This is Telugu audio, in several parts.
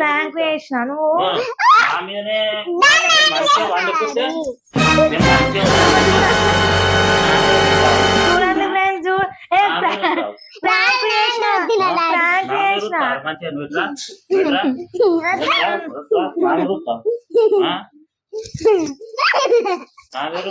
ప్రాంక్ చేసిన నువ్వు నా మీదనే మంచిగా వండుకుంటే నేను మంచిగా చూడండి ఫ్రెండ్స్ చూ ఏ ఉంటావు. ప్రాంక్ చేసిన ప్రాంక్ చేసిన ఉంటావు. మంచిగా నువ్వు ఇట్లా, ఇట్లా, ఇట్లా, ఇట్లా, నా మీద ఉంటావు. ఆ? నా మీద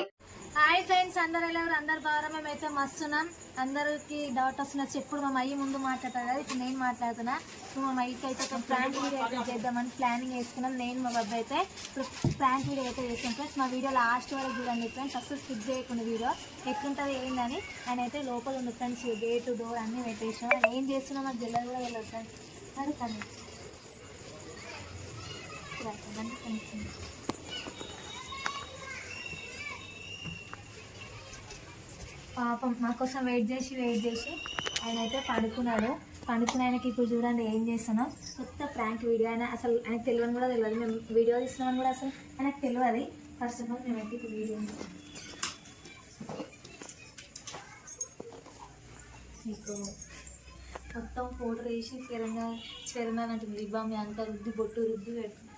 హాయ్ ఫ్రెండ్స్ అందరు ఎలా అందరు బాగా మేమైతే మస్తున్నాం. అందరికి డౌట్ వస్తున్నది ఎప్పుడు మా మయ్యి ముందు మాట్లాడతారు కదా ఇప్పుడు నేను మాట్లాడుతున్నా. ఇప్పుడు మా అయ్యకి అయితే ఒక ప్రాంక్ వీడియో అయితే చేద్దామని ప్లానింగ్ వేసుకున్నాం. నేను మా బాబు అయితే ఇప్పుడు ప్రాంక్ వీడియో అయితే చేస్తాం ఫ్రెండ్స్ మా వీడియో లాస్ట్ వరకు చూడండి ఫ్రెండ్స్ అసలు స్కిప్ చేయకుండా వీడియో ఎట్లుంటుంది ఏందని. ఆయన అయితే లోపల ఉంది ఫ్రెండ్స్ గేట్ డోర్ అన్నీ పెట్టేసాం ఆయన ఏం చేస్తున్నాం మాకు జిల్లా కూడా వెళ్ళదు ఫ్రెండ్స్ అది పాపం మా కోసం వెయిట్ చేసి వెయిట్ చేసి ఆయన అయితే పడుకున్నాడు. పడుకున్న ఆయనకి ఇప్పుడు చూడండి ఏం చేస్తానో కొత్త ప్రాంక్ వీడియో ఆయన అసలు ఆయనకు తెలియని కూడా తెలియదు. మేము వీడియో తీస్తున్నామని కూడా అసలు ఆయనకు తెలియదు. ఫస్ట్ ఆఫ్ ఆల్ మేమైతే ఇప్పుడు వీడియో మీకు మొత్తం ఫోటో వేసి కిరణ్ కిరణ్ అని అంటుంది అంతా రుద్ది బొట్టు రుద్ది పెడుతుంది.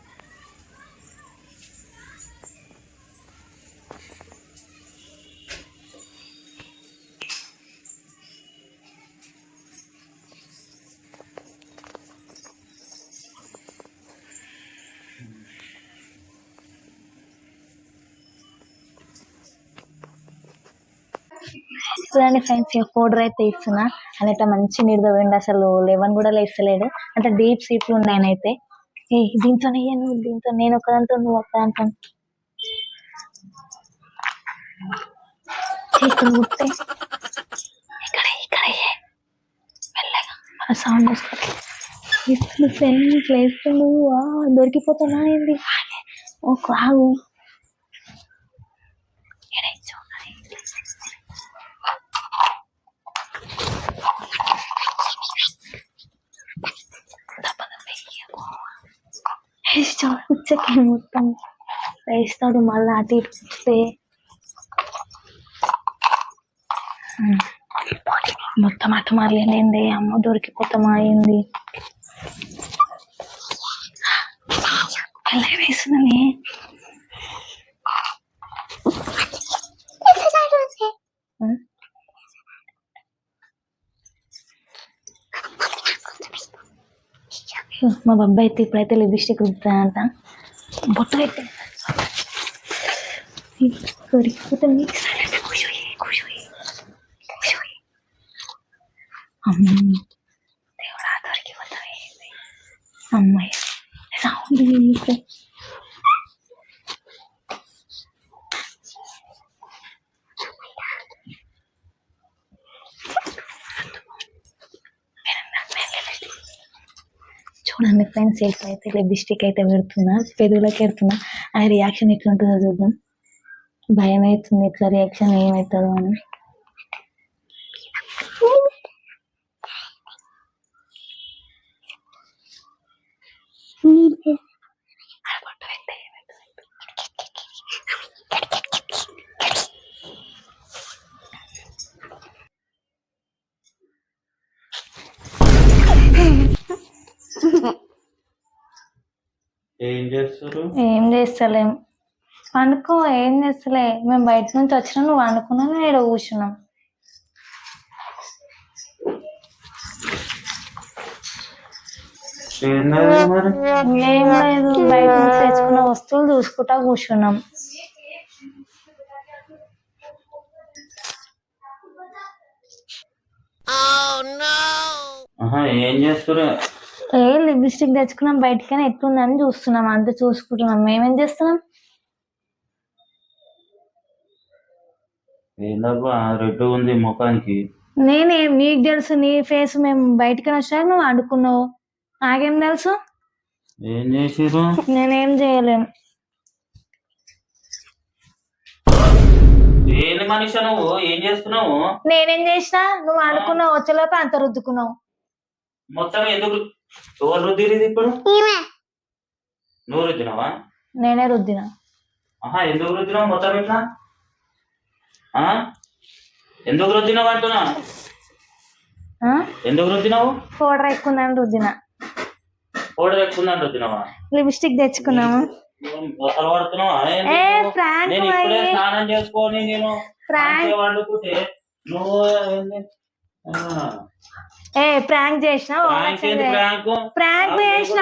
చూడండి ఫ్రెండ్స్ ఇక పౌడర్ అయితే ఇస్తున్నా. అని అయితే మంచి నిడదపోయిండు అసలు లెవెన్ కూడా లేస్తలేడు. అంటే డీప్ సీట్లు ఉన్నాయి ఆయన అయితే ఏ దీంతో నువ్వు దీంతో నేను ఒకదాంతో నువ్వు ఒకదాంతో ఇక్కడ ఇక్కడ ఇక్కడ మెల్లగా మన సౌండ్ వస్తుంది. ఇస్తుంది ఫ్రెండ్స్ లేస్తుండు దొరికిపోతున్నా ఏంది? ఓ ఆగు. ఈడ మొత్తం వేస్తాడు మళ్ళీ అటు ఇటు మొత్తం అటు మరలేంది అమ్మ దొరికిపోతామా అయింది అలా వేస్తుందని ఉమ్. మా బాబాయ్ అయితే ఇప్పుడైతే లిప్స్టిక్ రుద్దుతానంట బొట్టు అయితే దొరికిపోతుంది అమ్మ. దేవుడా దొరికిపోతాయి అమ్మాయి. సౌండ్ వినిపి చూడండి ఫ్రెండ్స్ అయితే లిప్స్టిక్ అయితే పెడుతున్నా పెదవులకు పెడుతున్నా ఆ రియాక్షన్ ఎట్లుంటుందో చూద్దాం. భయం అవుతుంది ఇట్లా రియాక్షన్ ఏమవుతుందో అని ఆడబొట్టు పెట్టే, పెట్టు, పెట్టు. ఏం చేస్తారు? ఏం చేస్తలేం. పండుకో ఏం చేస్తలే. మేము బయట నుంచి వచ్చినా నువ్వు వండుకున్నా నేను ఇక్కడ కూర్చున్నాం ఏంటది మరి. ఏం లేదు బయట నుంచి తెచ్చుకున్న వస్తువులు చూసుకుంటా కూర్చున్నాం. ఆహా ఏం చేస్తారు? లిప్స్టిక్ తెచ్చుకున్నాం బయటకైనా ఎట్లుందని చూస్తున్నాం. అంతే చూసుకుంటున్నాం. మేమేం చేస్తున్నాం? రెడ్ ఉంది ముఖానికి. నేనే నీకు తెలుసు నీ ఫేస్ మేము బయటకైనా వచ్చాక నువ్వు వండుకున్నావు నాకేం తెలుసు? ఏం నేనేం చేయలేను. ఏంది మనిషి నువ్వు? ఏం చేస్తున్నావు? నేనేం చేసినా? నువ్వు వండుకున్నావు వచ్చేలోపు అంత రుద్దుకున్నావు. మొత్తం ఎందుకు ఎవరు రుద్దిరిది ఇప్పుడు? నువ్వు రుద్దినావా? నేనే రుద్దిన. ఆహా ఎందుకు రుద్దినావు మొత్తం ఇట్లా? ఆ? ఎందుకు రుద్దినావు అంటున్నా? ఎందుకు రుద్దినావు? పౌడర్ ఎక్కువ ఉందని రుద్దిన. ఫోటో తెచ్చుకుందాం వచ్చినావా లిప్స్టిక్ తెచ్చుకున్నాము. అసలు పడుతున్నావా నేను ఇప్పుడే స్నానం చేసుకొని నేను వండుకుంటే నువ్వు ఏ ప్రాంక్ చేసిన ప్రాంక్ చేసిన.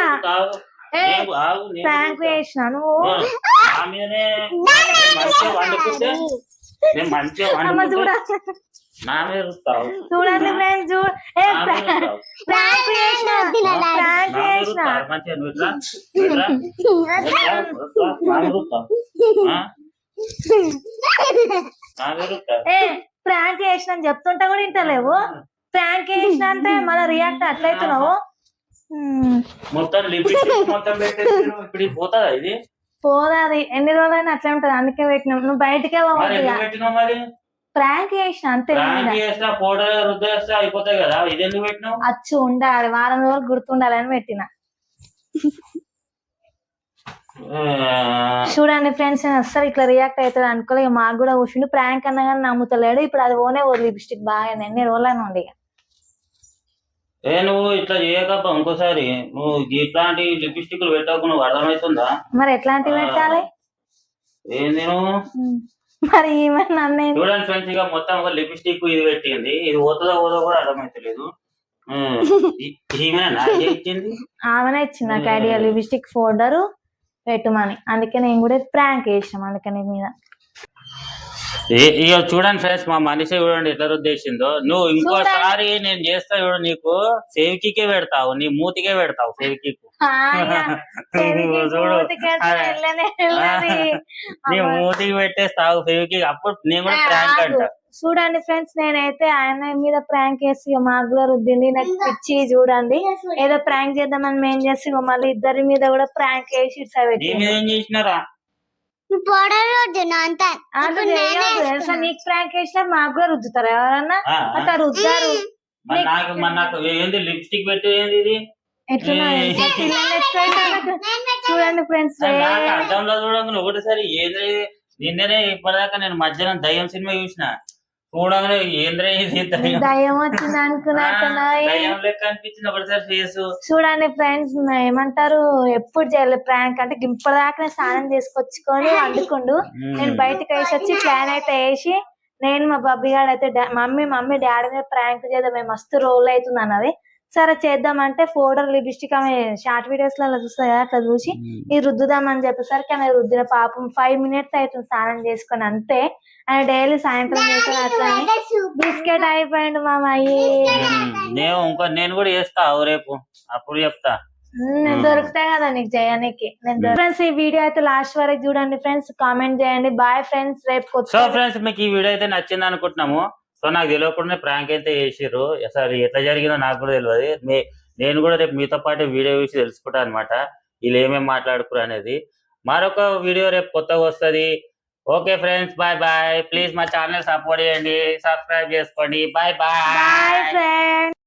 ప్రాంక్. చేసిన నువ్వు? చూడండి ఫ్రెండ్స్. ప్రాంక్ చేసిన ప్రాంక్ చేసిన అని చెప్తుంటా కూడా వింటలేవు. ప్రాంక్ చేసిన అంటే మళ్ళీ రియాక్ట్ అట్లయితున్నావు. మొత్తం లిప్స్టిక్ ఇప్పుడు ఇది పోతుందా ఇది? పోదా అది ఎన్ని రోజులైనా అట్లా ఉంటది. అందుకే పెట్టినాం. నువ్వు బయటకే మరి పోవద్దు ఎందుకు పెట్టినావు మరి? ప్రాంక్ చేసిన అంతే నీ ప్రాంక్ మీద. చేస్తా పౌడర్ రుద్దేస్తా అయిపోతాయి కదా. ఇది ఎందుకు పెట్టినావు? అచ్చు ఉండాలి. వారం రోజులు గుర్తుండాలని పెట్టిన. చూడండి ఫ్రెండ్స్ నేను అస్సలు ఇట్లా రియాక్ట్ అవుతుంది అనుకోలే. ఇక మాకు కూడా కూర్చుండి ప్రాంక్ అన్నా కానీ నమ్ముతలేడు. ఇప్పుడు అది ఓనే ఓ లిప్స్టిక్ బాగా ఎన్ని రోజులైనా ఉండి. ఏ నువ్వు ఇట్లా చేయకప్ప ఇంకోసారి. నువ్వు ఇట్లాంటి లిప్స్టిక్లు పెట్టకు నువ్వు అర్థమవుతుందా? మరి ఎట్లాంటివి పెట్టాలి? ఏంది నువ్వు. మరి చూడండి ఫ్రెండ్స్ ఇక మొత్తం ఒక లిప్స్టిక్ ఇది పెట్టింది. ఇది పోతుందో పోదో కూడా అర్థమవుతలేదు నాకు ఇచ్చింది? ఆమెనే ఇచ్చింది నాకు ఐడియా. Lipstick folder. పెట్టమని అందుకే నేను కూడా ప్రాంక్ చేసినాం అందుకని మీద. ఏ- ఇక చూడండి ఫ్రెండ్స్ మా మనిషి చూడండి ఎట్లా రుద్దేసిందో నువ్వు ఇంకోసారి నేను చేస్తా చూడు నీకు సేవికికే పెడతావు నీ మూతికే పెడతావు చూడు. అదే. నీ మూతికి పెట్టేస్తావు ఫెవికి అప్పుడు నేను కూడా ప్రాంక్ అంట. చూడండి ఫ్రెండ్స్ నేనైతే ఆయన మీద ప్రాంక్ చేసి ఇక మాకు కూడా రుద్దింది నాకు పిచ్చి చూడండి. ఏదో ప్రాంక్ చేద్దామని మేము చేసి మళ్ళీ ఇద్దరి మీద కూడా ప్రాంక్ చేయొద్దు తెలుసా నీకు ప్రాంక్ చేసినా మాకు కూడా రుద్దుతారు ఎవరన్నా? అట్లా రుద్దారు లిప్స్టిక్ పెట్టి ఇది? చూడండి ఫ్రెండ్స్ అర్థంలో ఒకటిసారి? నిన్ననే ఇప్పటిదాకా నేను మధ్యాహ్నం దయ్యం సినిమా చూసిన. చూడగానే ఏంద్ర ఇది? దయ్యం. వచ్చింది లెక్క అనిపించింది ఒకటిసారి ఫేస్. చూడండి ఫ్రెండ్స్ ఏమంటారు ఎప్పుడు చేయలేదు ప్రాంక్ అంటే నేను స్నానం చేసుకొచ్చుకొని వండుకుండు. నేను బయటకు వేసి వచ్చి ప్లాన్ అయితే వేసి నేను మా బబ్బీ గాడు అయితే మమ్మీ మమ్మీ డాడీ మీద ప్రాంక్ చేద్దాం మేము మస్తు రోల్ అవుతుంది అన్నది. సరే చేద్దామంటే ఫోటోలు లిప్స్టిక్ ఆమె షార్ట్ వీడియోస్లో అలా చూస్తుంది కదా అట్లా చూసి ఇది రుద్దుదామని చెప్పేసరికి ఆమె రుద్దిన పాపం ఫైవ్ మినిట్స్ అవుతుంది స్నానం చేసుకొని అంతే. ఆయన డైలీ సాయంత్రం చేసిన అట్లా బిస్కెట్ అయిపోయిండు మా అయ్యి నేను ఇంకో నేను కూడా చేస్తా రేపు. అప్పుడు చెప్తా. నేను దొరుకుతాయి కదా నీకు చేయడానికి నేను ఫ్రెండ్స్ ఈ వీడియో అయితే లాస్ట్ వరకు చూడండి ఫ్రెండ్స్. కామెంట్ చేయండి. Bye friends. రేపు సో ఫ్రెండ్స్ మీకు ఈ వీడియో అయితే నచ్చింది అనుకుంటున్నాము. సో నాకు తెలియకుండానే ప్రాంక్ అయితే చేసిర్రు. అసలు ఎట్లా జరిగిందో నాకు కూడా తెలియదు నే- నేను కూడా రేపు మీతో పాటు వీడియో చూసి తెలుసుకుంటా అనమాట వీళ్ళు ఏమేమి మాట్లాడుకురు అనేది. మరొక వీడియో రేపు కొత్తగా వస్తుంది. Okay friends bye bye. Please మా ఛానల్ సపోర్ట్ చేయండి. సబ్స్క్రైబ్ చేసుకోండి. Bye bye.